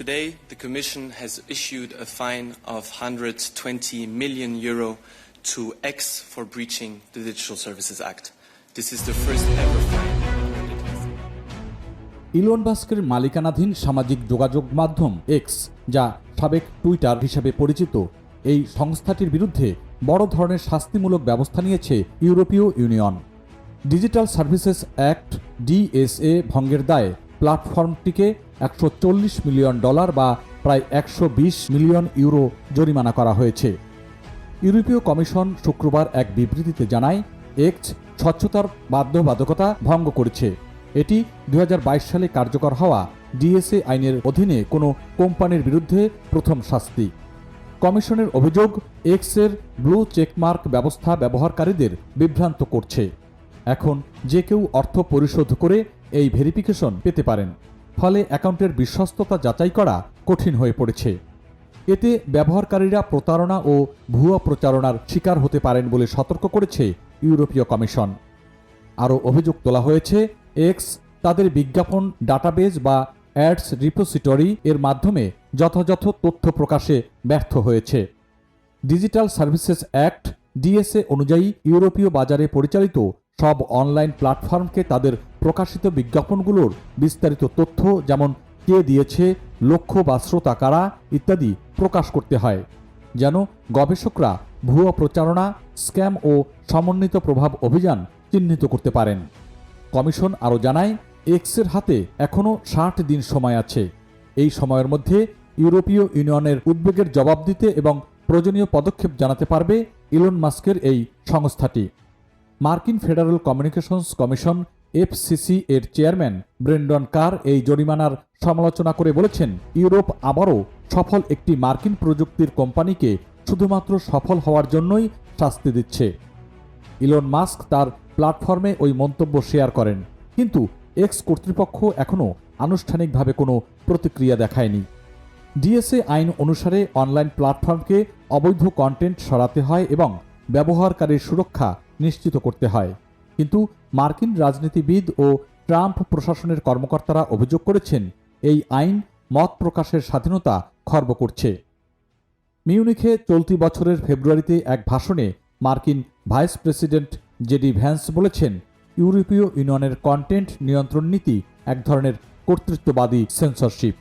Today, the Commission has issued a fine of 120 million euro to X for breaching the Digital Services Act. This is the first ever fine. Elon মাস্কের মালিকানাধীন সামাজিক যোগাযোগ মাধ্যম x যা সাবেক Twitter হিসেবে পরিচিত এই সংস্থাটির বিরুদ্ধে বড় ধরনের শাস্তিমূলক ব্যবস্থা নিয়েছে ইউরোপীয় union digital services act DSA ভঙ্গের দায়ে প্ল্যাটফর্মটিকে একশো চল্লিশ মিলিয়ন ডলার বা প্রায় একশো বিশ মিলিয়ন ইউরো জরিমানা করা হয়েছে। ইউরোপীয় কমিশন শুক্রবার এক বিবৃতিতে জানায়, এক্স স্বচ্ছতার বাধ্যবাধকতা ভঙ্গ করেছে। এটি দু হাজার বাইশ সালে কার্যকর হওয়া ডিএসএ আইনের অধীনে কোনো কোম্পানির বিরুদ্ধে প্রথম শাস্তি। কমিশনের অভিযোগ, এক্সের ব্লু চেকমার্ক ব্যবস্থা ব্যবহারকারীদের বিভ্রান্ত করছে। এখন যে কেউ অর্থ পরিশোধ করে এই ভেরিফিকেশন পেতে পারেন। ফলে অ্যাকাউন্টের বিশ্বস্ততা যাচাই করা কঠিন হয়ে পড়েছে। এতে ব্যবহারকারীরা প্রতারণা ও ভুয়া প্রচারণার শিকার হতে পারেন বলে সতর্ক করেছে ইউরোপীয় কমিশন। আরও অভিযোগ তোলা হয়েছে এক্স তাদের বিজ্ঞাপন ডাটাবেজ বা অ্যাডস রিপোসিটরি এর মাধ্যমে যথাযথ তথ্য প্রকাশে ব্যর্থ হয়েছে। ডিজিটাল সার্ভিসেস অ্যাক্ট ডিএসএ অনুযায়ী ইউরোপীয় বাজারে পরিচালিত সব অনলাইন প্ল্যাটফর্মকে তাদের প্রকাশিত বিজ্ঞাপনগুলোর বিস্তারিত তথ্য, যেমন কে দিয়েছে, লক্ষ্য বা শ্রোতা কারা ইত্যাদি প্রকাশ করতে হয়। যেন গবেষকরা ভুয়া প্রচারণা, স্ক্যাম ও সমন্বিত প্রভাব অভিযান চিহ্নিত করতে পারেন। কমিশন আরও জানায়, এক্সের হাতে এখনও ষাট দিন সময় আছে। এই সময়ের মধ্যে ইউরোপীয় ইউনিয়নের উদ্বেগের জবাব দিতে এবং প্রয়োজনীয় পদক্ষেপ জানাতে পারবে ইলন মাস্কের এই সংস্থাটি। মার্কিন ফেডারেল কমিউনিকেশনস কমিশন, এফসিসি এর চেয়ারম্যান ব্রেন্ডন কার এই জরিমানার সমালোচনা করে বলেছেন, ইউরোপ আবারও সফল একটি মার্কিন প্রযুক্তির কোম্পানিকে শুধুমাত্র সফল হওয়ার জন্যই শাস্তি দিচ্ছে। ইলন মাস্ক তার প্ল্যাটফর্মে ওই মন্তব্য শেয়ার করেন, কিন্তু এক্স কর্তৃপক্ষ এখনও আনুষ্ঠানিকভাবে কোনো প্রতিক্রিয়া দেখায়নি। ডিএসএ আইন অনুসারে অনলাইন প্ল্যাটফর্মকে অবৈধ কন্টেন্ট সরাতে হয় এবং ব্যবহারকারীর সুরক্ষা নিশ্চিত করতে হয়। কিন্তু মার্কিন রাজনীতিবিদ ও ট্রাম্প প্রশাসনের কর্মকর্তারা অভিযোগ করেছেন, এই আইন মত প্রকাশের স্বাধীনতা খর্ব করছে। মিউনিখে চলতি বছরের ফেব্রুয়ারিতে এক ভাষণে মার্কিন ভাইস প্রেসিডেন্ট জেডি ভ্যান্স বলেছেন, ইউরোপীয় ইউনিয়নের কন্টেন্ট নিয়ন্ত্রণ নীতি এক ধরনের কর্তৃত্ববাদী সেন্সরশিপ